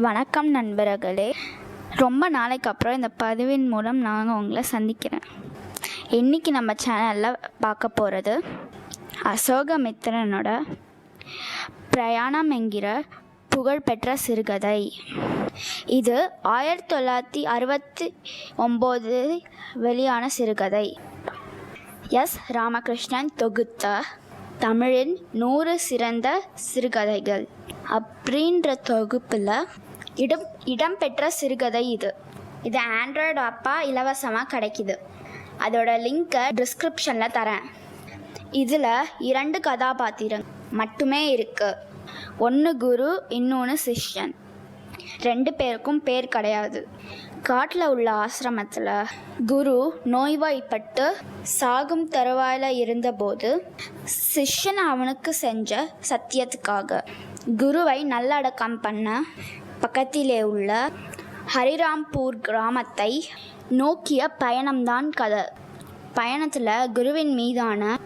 வணக்கம் நண்பர்களே. ரொம்ப நாளைக்கு அப்புறம் இந்த பதிவின் மூலம் நாங்கள் உங்களை சந்திக்கிறேன். இன்றைக்கி நம்ம சேனலில் பார்க்க போகிறது அசோகமித்திரனோட பிரயாணம் என்கிற புகழ்பெற்ற சிறுகதை. இது ஆயிரத்தி தொள்ளாயிரத்தி அறுபத்தி ஒம்பது வெளியான சிறுகதை. எஸ். ராமகிருஷ்ணன் தொகுத்த தமிழின் நூறு சிறந்த சிறுகதைகள் அப்படின்ற தொகுப்பில் இடம் இடம்பெற்ற சிறுகதை இது. இது ஆண்ட்ராய்டு அப்பா இலவசமாக கிடைக்குது. அதோட லிங்க்கை டிஸ்கிரிப்ஷனில் தரேன். இதில் இரண்டு கதாபாத்திரம் மட்டுமே இருக்கு. ஒன்று குரு இன்னொன்று சிஷ்யன். ரெண்டு பேருக்கும் பேர் கிடையாது. காட்டில் உள்ள ஆசிரமத்தில் குரு நோய்வாய்ப்பட்டு சாகும் தருவாயில் இருந்தபோது சிஷ்யன் அவனுக்கு செஞ்ச சத்தியத்துக்காக குருவை நல்லடக்கம் பண்ண பக்கத்திலே உள்ள ஹரிராம்பூர் கிராமத்தை நோக்கிய பயணம்தான் கதை. பயணத்தில் குருவின் மீதான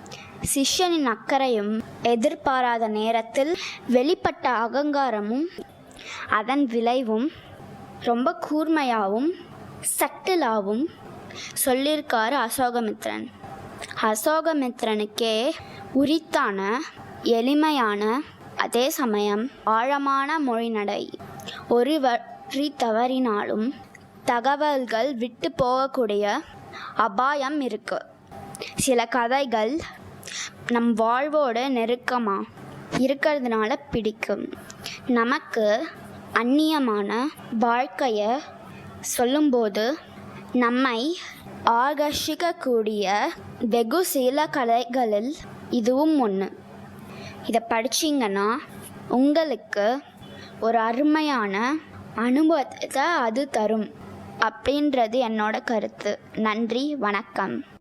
சிஷ்யனின் அக்கறையும் எதிர்பாராத நேரத்தில் வெளிப்பட்ட அகங்காரமும் அதன் விளைவும் ரொம்ப கூர்மையாகவும் சட்டிலாகவும் சொல்லியிருக்காரு அசோகமித்ரன். அசோகமித்ரனுக்கே உரித்தான எளிமையான அதே சமயம் ஆழமான மொழிநடை. ஒரு வரி தவறினாலும் தகவல்கள் விட்டு போகக்கூடிய அபாயம் இருக்கு. சில கதைகள் நம் வாழ்வோட நெருக்கமாக இருக்கிறதுனால பிடிக்கும். நமக்கு அந்நியமான வாழ்க்கையை சொல்லும்போது நம்மை ஆகர்ஷிக்கக்கூடிய வெகு சில கதைகளில் இதுவும் ஒன்று இதை படிச்சிங்கன்னா உங்களுக்கு ஒரு அருமையான அனுபவத்தை அது தரும் அப்படின்றது என்னோட கருத்து. நன்றி வணக்கம்.